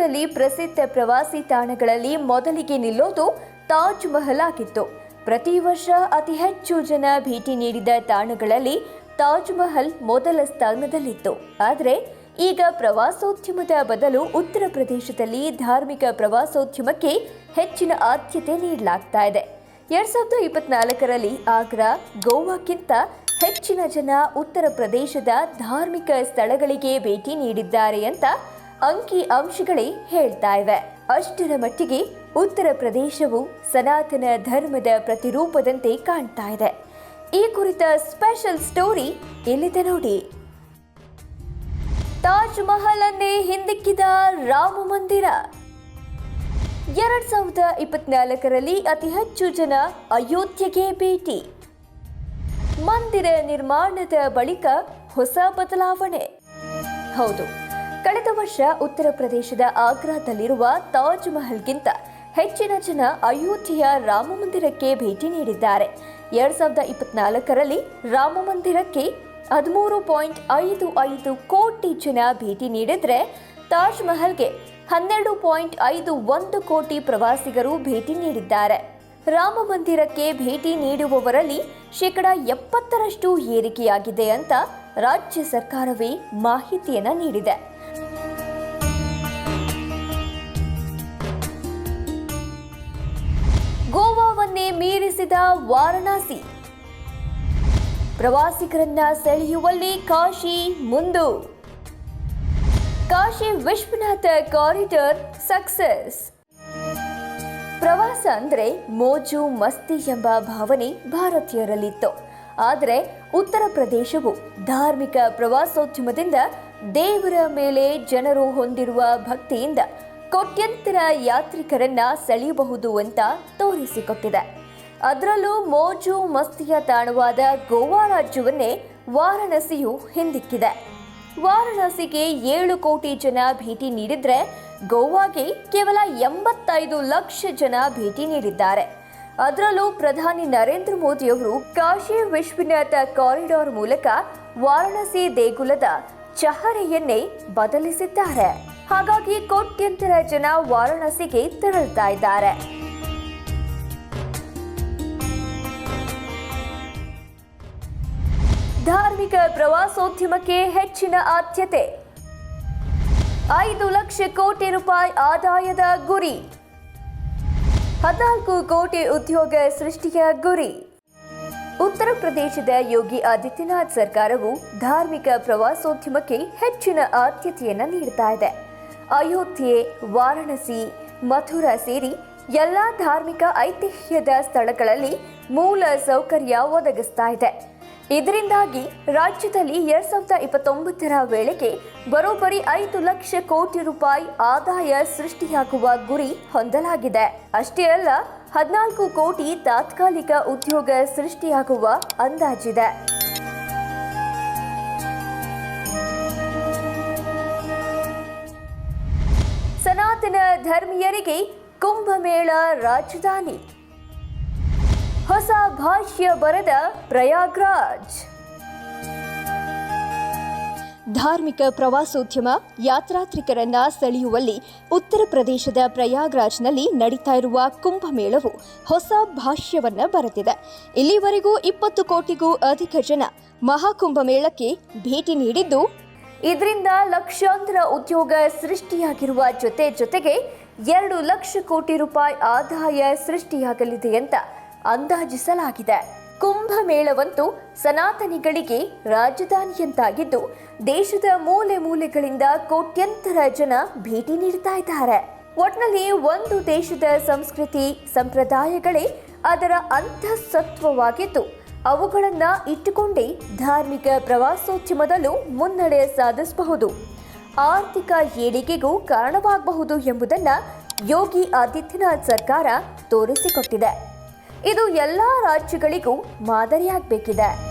ಭಾರತದಲ್ಲಿ ಪ್ರಸಿದ್ಧ ಪ್ರವಾಸಿ ತಾಣಗಳಲ್ಲಿ ಮೊದಲಿಗೆ ನಿಲ್ಲೋದು ತಾಜ್ ಮಹಲ್ ಆಗಿತ್ತು. ಪ್ರತಿ ವರ್ಷ ಅತಿ ಹೆಚ್ಚು ಜನ ಭೇಟಿ ನೀಡಿದ ತಾಣಗಳಲ್ಲಿ ತಾಜ್ ಮಹಲ್ ಮೊದಲ ಸ್ಥಾನದಲ್ಲಿತ್ತು. ಆದರೆ, ಈಗ ಪ್ರವಾಸೋದ್ಯಮದ ಬದಲು ಉತ್ತರ ಪ್ರದೇಶದಲ್ಲಿ ಧಾರ್ಮಿಕ ಪ್ರವಾಸೋದ್ಯಮಕ್ಕೆ ಹೆಚ್ಚಿನ ಆದ್ಯತೆ ನೀಡಲಾಗ್ತಾ ಇದೆ. ಎರಡ್ ಸಾವಿರದ ಇಪ್ಪತ್ನಾಲ್ಕರಲ್ಲಿ ಆಗ್ರಾ, ಗೋವಾಕ್ಕಿಂತ ಹೆಚ್ಚಿನ ಜನ ಉತ್ತರ ಪ್ರದೇಶದ ಧಾರ್ಮಿಕ ಸ್ಥಳಗಳಿಗೆ ಭೇಟಿ ನೀಡಿದ್ದಾರೆ ಅಂತ ಅಂಕಿ ಅಂಶಗಳೇ ಹೇಳ್ತಾ ಇವೆ. ಅಷ್ಟರ ಮಟ್ಟಿಗೆ ಉತ್ತರ ಪ್ರದೇಶವು ಸನಾತನ ಧರ್ಮದ ಪ್ರತಿರೂಪದಂತೆ ಕಾಣ್ತಾ ಇದೆ. ಈ ಕುರಿತ ಸ್ಪೆಷಲ್ ಸ್ಟೋರಿ ಎಲ್ಲಿದೆ ನೋಡಿ. ತಾಜ್ ಮಹಲ್ ಅನ್ನೇ ಹಿಂದಿಕ್ಕಿದ ರಾಮ ಮಂದಿರ. ಎರಡ್ ಸಾವಿರದ ಇಪ್ಪತ್ನಾಲ್ಕರಲ್ಲಿ ಅತಿ ಹೆಚ್ಚು ಜನ ಅಯೋಧ್ಯೆಗೆ ಭೇಟಿ. ಮಂದಿರ ನಿರ್ಮಾಣದ ಬಳಿಕ ಹೊಸ ಬದಲಾವಣೆ. ಹೌದು ಕಳೆದ ವರ್ಷ ಉತ್ತರ ಪ್ರದೇಶದ ಆಗ್ರಾದಲ್ಲಿರುವ ತಾಜ್ ಮಹಲ್ಗಿಂತ ಹೆಚ್ಚಿನ ಜನ ಅಯೋಧ್ಯೆಯ ರಾಮ ಮಂದಿರಕ್ಕೆ ಭೇಟಿ ನೀಡಿದ್ದಾರೆ. ಎರಡ್ ಸಾವಿರದ ಇಪ್ಪತ್ನಾಲ್ಕರಲ್ಲಿ ರಾಮ ಮಂದಿರಕ್ಕೆ ಹದಿಮೂರು ಪಾಯಿಂಟ್ ಐದು ಐದು ಕೋಟಿ ಜನ ಭೇಟಿ ನೀಡಿದರೆ ತಾಜ್ ಮಹಲ್ಗೆ ಹನ್ನೆರಡು ಪಾಯಿಂಟ್ ಐದು ಒಂದು ಕೋಟಿ ಪ್ರವಾಸಿಗರು ಭೇಟಿ ನೀಡಿದ್ದಾರೆ. ರಾಮ ಮಂದಿರಕ್ಕೆ ಭೇಟಿ ನೀಡುವವರಲ್ಲಿ ಶೇಕಡ ಎಪ್ಪತ್ತರಷ್ಟು ಏರಿಕೆಯಾಗಿದೆ ಅಂತ ರಾಜ್ಯ ಸರ್ಕಾರವೇ ಮಾಹಿತಿಯನ್ನು ನೀಡಿದೆ. ಗೋವಾವನ್ನೇ ಮೀರಿಸಿದ ವಾರಣಾಸಿ. ಪ್ರವಾಸಿಗರನ್ನ ಸೆಳೆಯುವಲ್ಲಿ ಕಾಶಿ ಮುಂದು. Kashi Vishwanath corridor success. ಪ್ರವಾಸ ಅಂದ್ರೆ ಮೋಜು, ಮಸ್ತಿ ಎಂಬ ಭಾವನೆ ಭಾರತೀಯರಲ್ಲಿತ್ತು. ಆದರೆ ಉತ್ತರ ಪ್ರದೇಶವು ಧಾರ್ಮಿಕ ಪ್ರವಾಸೋದ್ಯಮದಿಂದ ದೇವರ ಮೇಲೆ ಜನರು ಹೊಂದಿರುವ ಭಕ್ತಿಯಿಂದ ಕೋಟ್ಯಂತರ ಯಾತ್ರಿಕರನ್ನ ಸೆಳೆಯಬಹುದು ಅಂತ ತೋರಿಸಿಕೊಟ್ಟಿದೆ. ಅದರಲ್ಲೂ ಮೋಜು ಮಸ್ತಿಯ ತಾಣವಾದ ಗೋವಾ ರಾಜ್ಯವನ್ನೇ ವಾರಣಾಸಿಯು ಹಿಂದಿಕ್ಕಿದೆ. ವಾರಣಾಸಿಗೆ ಏಳು ಕೋಟಿ ಜನ ಭೇಟಿ ನೀಡಿದ್ರೆ ಗೋವಾಗೆ ಕೇವಲ ಎಂಬತ್ತೈದು ಲಕ್ಷ ಜನ ಭೇಟಿ ನೀಡಿದ್ದಾರೆ. ಅದರಲ್ಲೂ ಪ್ರಧಾನಿ ನರೇಂದ್ರ ಮೋದಿಯವರು ಕಾಶಿ ವಿಶ್ವನಾಥ ಕಾರಿಡಾರ್ ಮೂಲಕ ವಾರಣಾಸಿ ದೇಗುಲದ ಚಹರೆಯನ್ನೇ ಬದಲಿಸಿದ್ದಾರೆ. ಹಾಗಾಗಿ ಕೋಟ್ಯಂತರ ಜನ ವಾರಣಾಸಿಗೆ ತೆರಳುತ್ತಾ ಇದ್ದಾರೆ. ಧಾರ್ಮಿಕ ಪ್ರವಾಸೋದ್ಯಮಕ್ಕೆ ಹೆಚ್ಚಿನ ಆದ್ಯತೆ. ಐದು ಲಕ್ಷ ಕೋಟಿ ರೂಪಾಯಿ ಆದಾಯದ ಗುರಿ. ಹದಿನಾಲ್ಕು ಕೋಟಿ ಉದ್ಯೋಗ ಸೃಷ್ಟಿಯ ಗುರಿ. ಉತ್ತರ ಪ್ರದೇಶದ ಯೋಗಿ ಆದಿತ್ಯನಾಥ್ ಸರ್ಕಾರವು ಧಾರ್ಮಿಕ ಪ್ರವಾಸೋದ್ಯಮಕ್ಕೆ ಹೆಚ್ಚಿನ ಆದ್ಯತೆಯನ್ನು ನೀಡ್ತಾ ಇದೆ. ಅಯೋಧ್ಯೆ, ವಾರಣಾಸಿ, ಮಥುರಾ ಸೇರಿ ಎಲ್ಲ ಧಾರ್ಮಿಕ ಐತಿಹ್ಯದ ಸ್ಥಳಗಳಲ್ಲಿ ಮೂಲ ಸೌಕರ್ಯ ಒದಗಿಸ್ತಾ ಇದೆ. ಇದರಿಂದಾಗಿ ರಾಜ್ಯದಲ್ಲಿ ಎರಡ್ ಸಾವಿರದ ಇಪ್ಪತ್ತೊಂಬತ್ತರ ವೇಳೆಗೆ ಬರೋಬ್ಬರಿ ಐದು ಲಕ್ಷ ಕೋಟಿ ರೂಪಾಯಿ ಆದಾಯ ಸೃಷ್ಟಿಯಾಗುವ ಗುರಿ ಹೊಂದಲಾಗಿದೆ. ಅಷ್ಟೇ ಅಲ್ಲ ಹದಿನಾಲ್ಕು ಕೋಟಿ ತಾತ್ಕಾಲಿಕ ಉದ್ಯೋಗ ಸೃಷ್ಟಿಯಾಗುವ ಅಂದಾಜಿದೆ. ಸನಾತನ ಧರ್ಮೀಯರಿಗೆ ಕುಂಭಮೇಳ ರಾಜಧಾನಿ. ಹೊಸ ಭಾಷ್ಯ ಬರೆದ ಪ್ರಯಾಗ್ರಾಜ್. ಧಾರ್ಮಿಕ ಪ್ರವಾಸೋದ್ಯಮ ಯಾತ್ರಾತ್ರಿಕರನ್ನ ಸೆಳೆಯುವಲ್ಲಿ ಉತ್ತರ ಪ್ರದೇಶದ ಪ್ರಯಾಗ್ರಾಜ್ನಲ್ಲಿ ನಡೀತಾ ಇರುವ ಕುಂಭಮೇಳವು ಹೊಸ ಭಾಷ್ಯವನ್ನ ಬರೆದಿದೆ. ಇಲ್ಲಿವರೆಗೂ ಇಪ್ಪತ್ತು ಕೋಟಿಗೂ ಅಧಿಕ ಜನ ಮಹಾಕುಂಭಮೇಳಕ್ಕೆ ಭೇಟಿ ನೀಡಿದ್ದು, ಇದರಿಂದ ಲಕ್ಷಾಂತರ ಉದ್ಯೋಗ ಸೃಷ್ಟಿಯಾಗಿರುವ ಜೊತೆ ಜೊತೆಗೆ ಎರಡು ಲಕ್ಷ ಕೋಟಿ ರೂಪಾಯಿ ಆದಾಯ ಸೃಷ್ಟಿಯಾಗಲಿದೆ ಅಂತ ಅಂದಾಜಿಸಲಾಗಿದೆ. ಕುಂಭಮೇಳವಂತೂ ಸನಾತನಿಗಳಿಗೆ ರಾಜಧಾನಿಯಂತಾಗಿದ್ದು, ದೇಶದ ಮೂಲೆ ಮೂಲೆಗಳಿಂದ ಕೋಟ್ಯಂತರ ಜನ ಭೇಟಿ ನೀಡ್ತಾ ಇದ್ದಾರೆ. ಒಟ್ನಲ್ಲಿ ಒಂದು ದೇಶದ ಸಂಸ್ಕೃತಿ, ಸಂಪ್ರದಾಯಗಳೇ ಅದರ ಅಂತಃಸತ್ವವಾಗಿದ್ದು, ಅವುಗಳನ್ನ ಇಟ್ಟುಕೊಂಡೇ ಧಾರ್ಮಿಕ ಪ್ರವಾಸೋದ್ಯಮದಲ್ಲೂ ಮುನ್ನಡೆ ಸಾಧಿಸಬಹುದು. ಆರ್ಥಿಕ ಏಳಿಗೆಗೂ ಕಾರಣವಾಗಬಹುದು ಎಂಬುದನ್ನ ಯೋಗಿ ಆದಿತ್ಯನಾಥ್ ಸರ್ಕಾರ ತೋರಿಸಿಕೊಟ್ಟಿದೆ. ಇದು ಎಲ್ಲ ರಾಜ್ಯಗಳಿಗೂ ಮಾದರಿಯಾಗಬೇಕಿದೆ.